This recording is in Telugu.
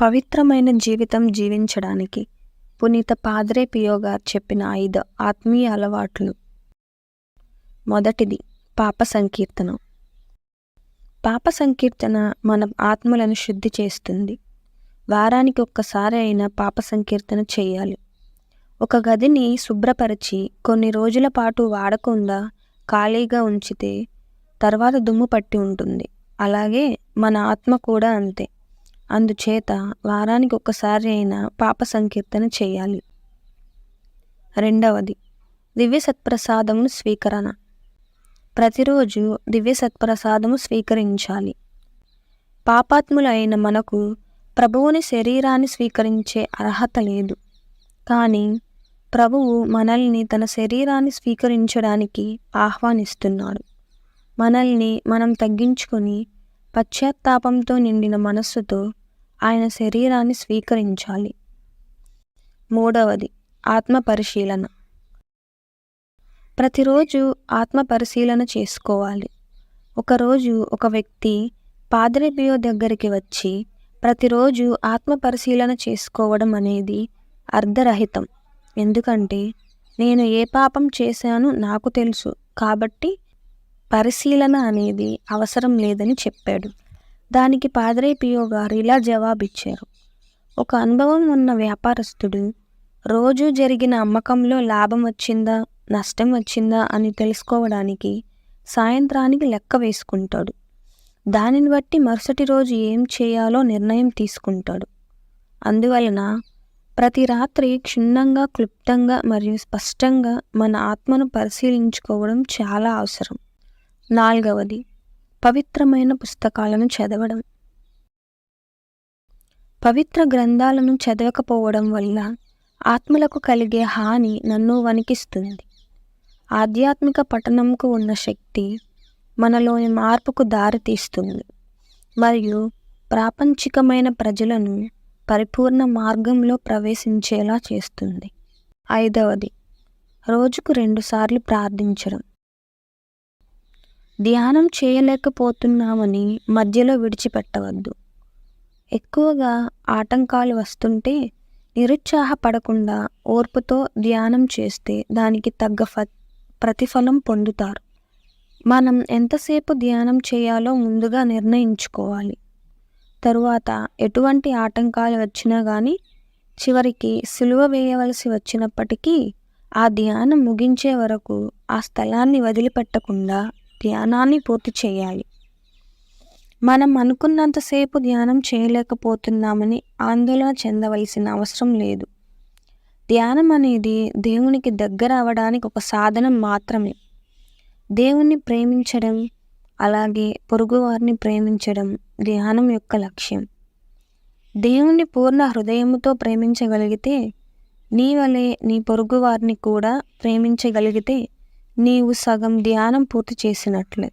పవిత్రమైన జీవితం జీవించడానికి పునీత పాద్రే పియో గారు చెప్పిన ఐదు ఆత్మీయ అలవాట్లు. మొదటిది పాప సంకీర్తనం. పాప సంకీర్తన మన ఆత్మలను శుద్ధి చేస్తుంది. వారానికి ఒక్కసారి అయినా పాప సంకీర్తన చేయాలి. ఒక గదిని శుభ్రపరిచి కొన్ని రోజుల పాటు వాడకుండా ఖాళీగా ఉంచితే తర్వాత దుమ్ము పట్టి ఉంటుంది. అలాగే మన ఆత్మ కూడా అంతే. అందుచేత వారానికి ఒక్కసారి అయినా పాప సంకీర్తన చేయాలి. రెండవది దివ్య సత్ప్రసాదమును స్వీకరణ. ప్రతిరోజు దివ్య సత్ప్రసాదము స్వీకరించాలి. పాపాత్ములైన మనకు ప్రభువుని శరీరాన్ని స్వీకరించే అర్హత లేదు. కానీ ప్రభువు మనల్ని తన శరీరాన్ని స్వీకరించడానికి ఆహ్వానిస్తున్నాడు. మనల్ని మనం తగ్గించుకొని పశ్చాత్తాపంతో నిండిన మనస్సుతో ఆయన శరీరాన్ని స్వీకరించాలి. మూడవది ఆత్మ పరిశీలన. ప్రతిరోజు ఆత్మ పరిశీలన చేసుకోవాలి. ఒకరోజు ఒక వ్యక్తి పాదరిపియో దగ్గరికి వచ్చి ప్రతిరోజు ఆత్మ పరిశీలన చేసుకోవడం అనేది అర్ధరహితం ఎందుకంటే నేను ఏ పాపం చేశాను నాకు తెలుసు కాబట్టి పరిశీలన అనేది అవసరం లేదని చెప్పాడు. దానికి పాదరే పియో గారు ఇలా జవాబిచ్చారు. ఒక అనుభవం ఉన్న వ్యాపారస్తుడు రోజు జరిగిన అమ్మకంలో లాభం వచ్చిందా నష్టం వచ్చిందా అని తెలుసుకోవడానికి సాయంత్రానికి లెక్క వేసుకుంటాడు. దానిని బట్టి మరుసటి రోజు ఏం చేయాలో నిర్ణయం తీసుకుంటాడు. అందువలన ప్రతి రాత్రి క్షుణ్ణంగా క్లుప్తంగా మరియు స్పష్టంగా మన ఆత్మను పరిశీలించుకోవడం చాలా అవసరం. నాలుగవది పవిత్రమైన పుస్తకాలను చదవడం. పవిత్ర గ్రంథాలను చదవకపోవడం వల్ల ఆత్మలకు కలిగే హాని నన్ను వణికిస్తుంది. ఆధ్యాత్మిక పఠనంకు ఉన్న శక్తి మనలోని మార్పుకు దారితీస్తుంది. మరియు ప్రాపంచికమైన ప్రజలను పరిపూర్ణ మార్గంలో ప్రవేశించేలా చేస్తుంది. ఐదవది రోజుకు రెండుసార్లు ప్రార్థించడం. ధ్యానం చేయలేకపోతున్నామని మధ్యలో విడిచిపెట్టవద్దు. ఎక్కువగా ఆటంకాలు వస్తుంటే నిరుత్సాహపడకుండా ఓర్పుతో ధ్యానం చేస్తే దానికి తగ్గ ఫ ప్రతిఫలం పొందుతారు. మనం ఎంతసేపు ధ్యానం చేయాలో ముందుగా నిర్ణయించుకోవాలి. తరువాత ఎటువంటి ఆటంకాలు వచ్చినా కానీ చివరికి సులువ వేయవలసి వచ్చినప్పటికీ ఆ ధ్యానం ముగించే వరకు ఆ స్థలాన్ని వదిలిపెట్టకుండా ధ్యానాన్ని పూర్తి చేయాలి. మనం అనుకున్నంతసేపు ధ్యానం చేయలేకపోతున్నామని ఆందోళన చెందవలసిన అవసరం లేదు. ధ్యానం అనేది దేవునికి దగ్గర అవడానికి ఒక సాధనం మాత్రమే. దేవుణ్ణి ప్రేమించడం అలాగే పొరుగువారిని ప్రేమించడం ధ్యానం యొక్క లక్ష్యం. దేవుణ్ణి పూర్ణ హృదయముతో ప్రేమించగలిగితే నీ వలె నీ పొరుగువారిని కూడా ప్రేమించగలిగితే నీవు సగం ధ్యానం పూర్తి చేసినట్లే.